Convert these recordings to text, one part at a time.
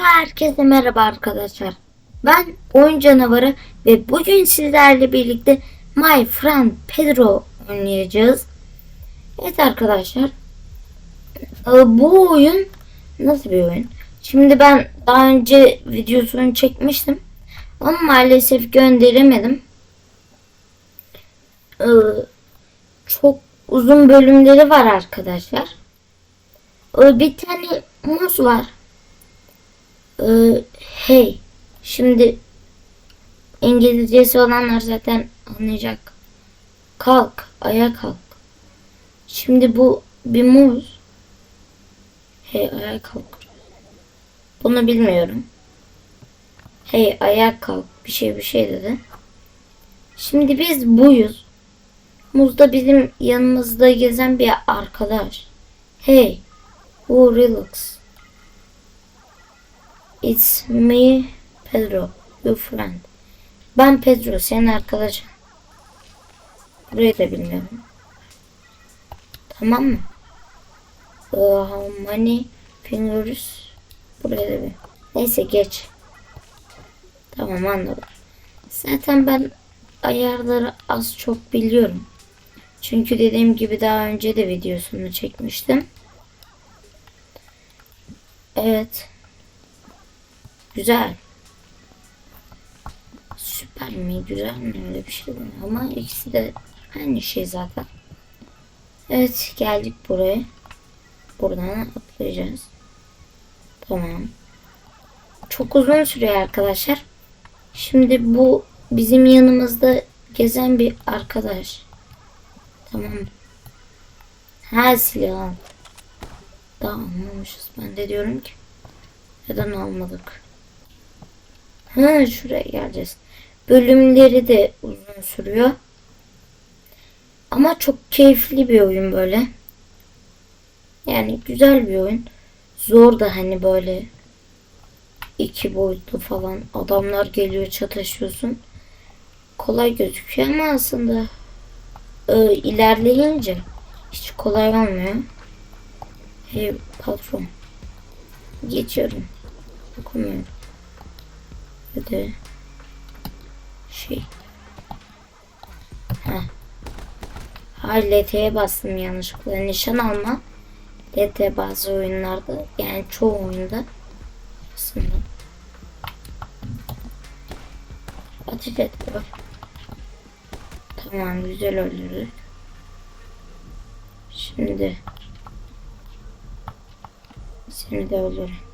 Herkese merhaba arkadaşlar. Ben oyun canavarı ve bugün sizlerle birlikte My Friend Pedro oynayacağız. Evet arkadaşlar. e, Bu oyun nasıl bir oyun? Şimdi ben daha önce videosunu çekmiştim. Ama maalesef gönderemedim. E, Çok uzun bölümleri var arkadaşlar. E, Bir tane muz var. Ee, hey. Şimdi İngilizcesi olanlar zaten anlayacak. Kalk. Ayağa kalk. Şimdi bu bir muz. Hey ayağa kalk. Bunu bilmiyorum. Hey ayağa kalk. Bir şey bir şey dedi. Şimdi biz buyuz. Muz da bizim yanımızda gezen bir arkadaş. Hey. Who relax? It's me, Pedro, your friend. Ben Pedro, senin arkadaşın. Burayı da bilmiyorum. Tamam mı? Uh, how many fingers? Buraya da bir. Neyse geç. Tamam anladım. Zaten ben ayarları az çok biliyorum. Çünkü dediğim gibi daha önce de videosunu çekmiştim. Evet. Güzel. Süper mi? Güzel mi? Öyle bir şey değil. Ama ikisi de aynı şey zaten. Evet geldik buraya. Buradan atlayacağız. Tamam. Çok uzun sürüyor arkadaşlar. Şimdi bu bizim yanımızda gezen bir arkadaş. Tamam. Ha silah. Daha almamışız. Ben de diyorum ki neden almadık? Ha şuraya geleceğiz. Bölümleri de uzun sürüyor. Ama çok keyifli bir oyun böyle. Yani güzel bir oyun. Zor da hani böyle iki boyutlu falan adamlar geliyor çatışıyorsun. Kolay gözüküyor ama aslında e, ilerleyince hiç kolay olmuyor. Hey patron. Geçiyorum. Okumuyorum. Hadi. Şey. Heh. Ha LT'ye bastım yanlışlıkla. Nişan alma. LT bazı oyunlarda yani çoğu oyunda aslında. Ateş öl. Tamam güzel öldürdük. Şimdi seni de öldürürüm.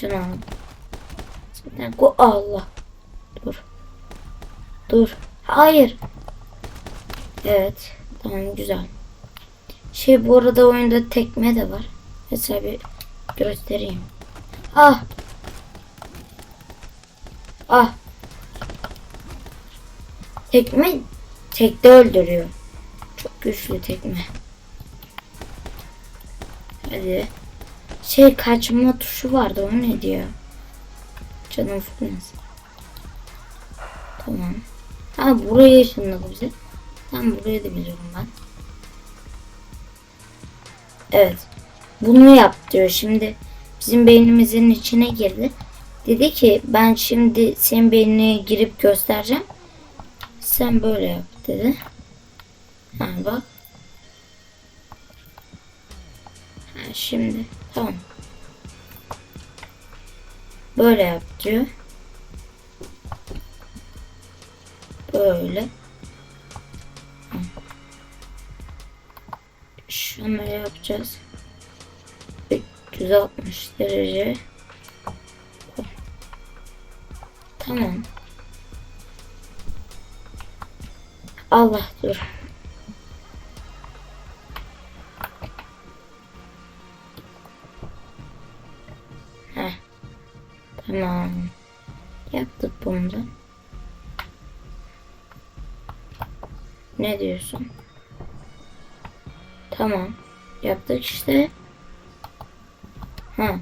Şunu al. Zaten ko Allah. Dur. Dur. Hayır. Evet. Tamam güzel. Şey bu arada oyunda tekme de var. Mesela bir göstereyim. Ah. Ah. Tekme tekte öldürüyor. Çok güçlü tekme. Hadi. Şey kaçma tuşu vardı o ne diyor? Canım fırlasın. Tamam. Ha buraya ışınladı bizi. Tam burayı da biliyorum ben. Evet. Bunu yap diyor. Şimdi bizim beynimizin içine girdi. Dedi ki ben şimdi senin beynine girip göstereceğim. Sen böyle yap dedi. Ha bak. Şimdi tamam. Böyle yap diyor. Böyle. Şöyle yapacağız. 360 derece. Tamam. Allah dur. Tamam. Yaptık bunu. Ne diyorsun? Tamam. Yaptık işte. Ha.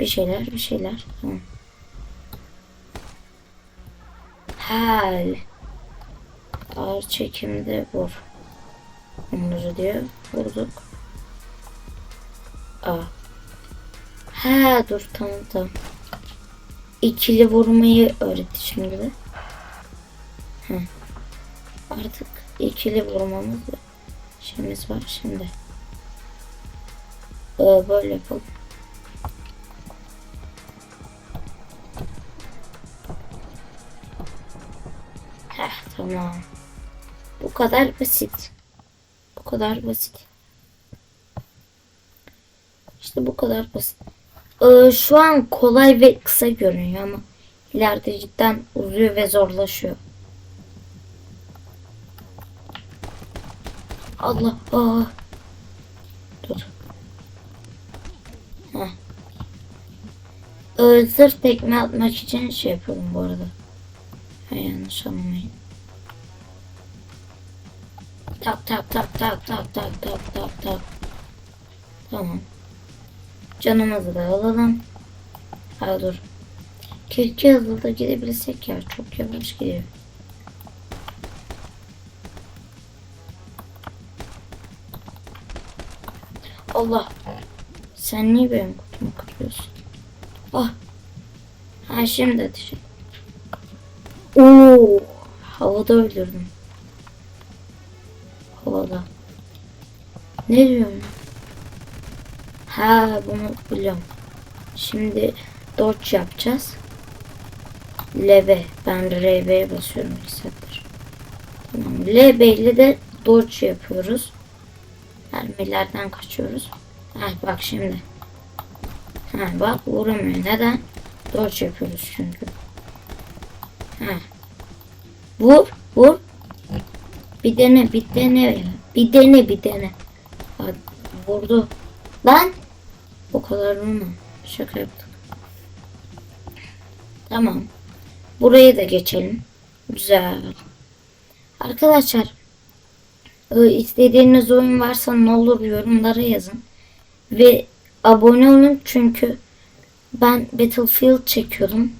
Bir şeyler, bir şeyler. Tamam. Hal. Ağır çekimde vur. Onları diyor. Vurduk. Aa. Ha dur tamam tamam. İkili vurmayı öğretti şimdi de. Hı. Artık ikili vurmamız. Şeyimiz var şimdi. Ee, böyle yapalım. Heh tamam. Bu kadar basit. Bu kadar basit. İşte bu kadar basit. Ee, şu an kolay ve kısa görünüyor ama ileride cidden uzuyor ve zorlaşıyor. Allah aa. Dur. Ee, sırf tekme atmak için şey yapıyorum bu arada. Ha, yanlış anlamayın. Tak tak tak tak tak tak tak tak tak. Tamam. Canımızı da alalım. Ha dur. Keşke hızlı da gidebilsek ya. Çok yavaş gidiyor. Allah. Sen niye benim kutumu kırıyorsun? Ah. Ha şimdi ateş et. Oo. Havada öldürdüm. Havada. Ne diyorum? Ha bunu biliyorum. Şimdi dodge yapacağız. LB. Ben RB'ye basıyorum bir saattir. Tamam. LB ile de dodge yapıyoruz. Mermilerden kaçıyoruz. Ha bak şimdi. Ha bak vuramıyor. Neden? Dodge yapıyoruz çünkü. Ha. Vur, vur. Bir dene, bir dene. Bir dene, bir dene. Bak, vurdu. Lan. O kadar mı? Şaka yaptık. Tamam. Buraya da geçelim. Güzel. Arkadaşlar e, istediğiniz oyun varsa ne olur yorumlara yazın. Ve abone olun çünkü ben Battlefield çekiyordum.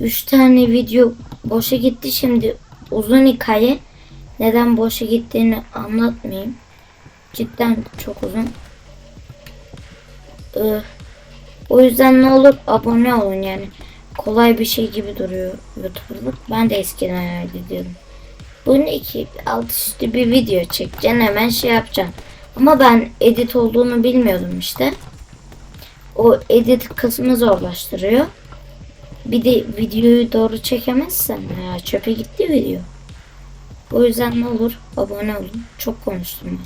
3 tane video boşa gitti şimdi uzun hikaye. Neden boşa gittiğini anlatmayayım. Cidden çok uzun. Ee, o yüzden ne olur abone olun yani. Kolay bir şey gibi duruyor YouTuber'lık. Ben de eskiden hayal ediyordum. Bunun iki alt üstü bir video çekeceksin hemen şey yapacaksın. Ama ben edit olduğunu bilmiyordum işte. O edit kısmı zorlaştırıyor. Bir de videoyu doğru çekemezsen ya çöpe gitti video. O yüzden ne olur abone olun. Çok konuştum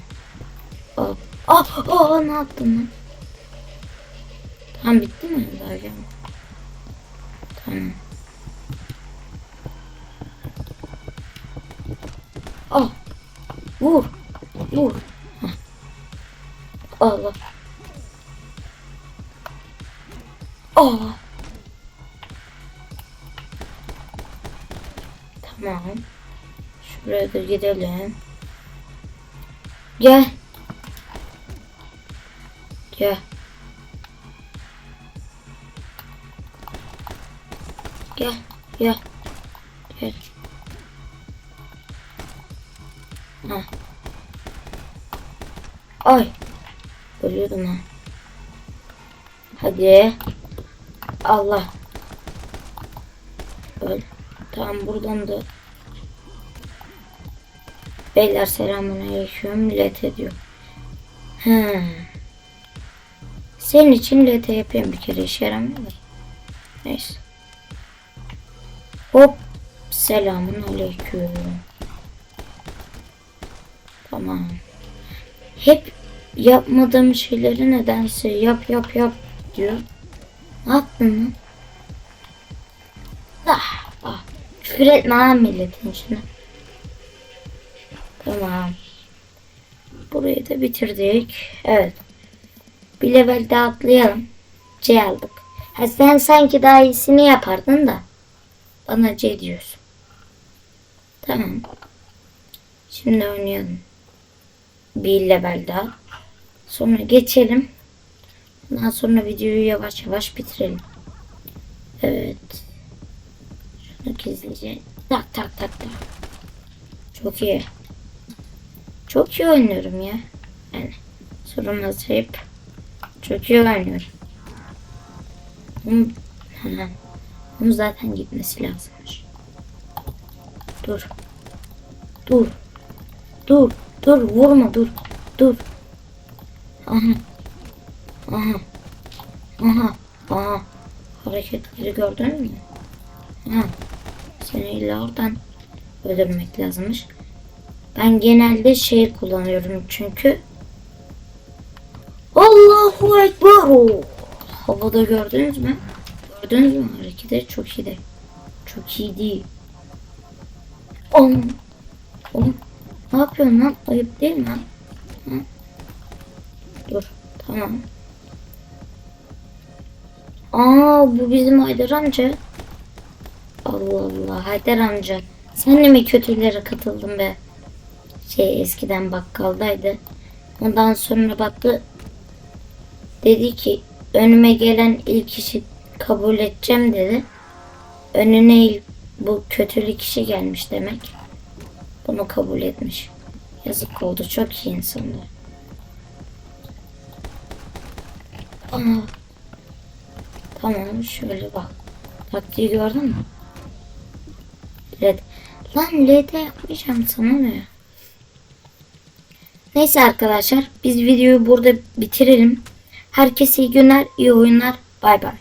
ben. Aa, aa, aa ne yaptım ben? Tamam bitti mi? Daha. Tamam. Ah. Vur. Vur. Hah. Allah. Ah. Tamam. Şuraya da gidelim. Gel. Gel. Gel. Gel. Gel. Ha. Ay. Ölüyordum ha. Hadi. Allah. Öl. Tamam buradan da. Beyler selamünaleyküm. Millet ediyor. He. Senin için LT yapayım bir kere işe yaramıyor. Neyse. Hop. Selamun aleyküm. Tamam. Hep yapmadığım şeyleri nedense yap yap yap diyor. Ne yaptın lan? Ah, ah. Küfür etme ha milletin içine. Tamam. Burayı da bitirdik. Evet. Bir level daha atlayalım. C aldık. Ha sen sanki daha iyisini yapardın da. Bana C diyorsun. Tamam. Şimdi oynayalım. Bir level daha. Sonra geçelim. Ondan sonra videoyu yavaş yavaş bitirelim. Evet. Şunu gizlice. Tak tak tak tak. Çok iyi. Çok iyi oynuyorum ya. Yani sorun hazırlayıp Çok iyi oynuyorum. Ha, bunun zaten gitmesi lazımmış. Dur. Dur. Dur. Dur. Vurma dur. Dur. Aha. Aha. Aha. Aha. Hareketleri gördün mü? Ha. Seni illa oradan öldürmek lazımmış. Ben genelde şey kullanıyorum çünkü. Allahu Ekber. Oh. Havada gördünüz mü? Gördünüz mü? Hareketi çok iyiydi. Çok iyi değil. Oğlum. Oğlum. Ne yapıyorsun lan? Ayıp değil mi lan? Dur. Tamam. Aa bu bizim Haydar amca. Allah Allah Haydar amca. Sen de mi kötülere katıldın be? Şey eskiden bakkaldaydı. Ondan sonra baktı. Dedi ki önüme gelen ilk kişi kabul edeceğim dedi. Önüne ilk bu kötülük kişi gelmiş demek. Bunu kabul etmiş. Yazık oldu. Çok iyi insandı. Aa. Tamam şöyle bak. Taktiği gördün mü? LED. Lan LED yapmayacağım sana ne? Neyse arkadaşlar biz videoyu burada bitirelim. Herkese iyi günler, iyi oyunlar. Bay bay.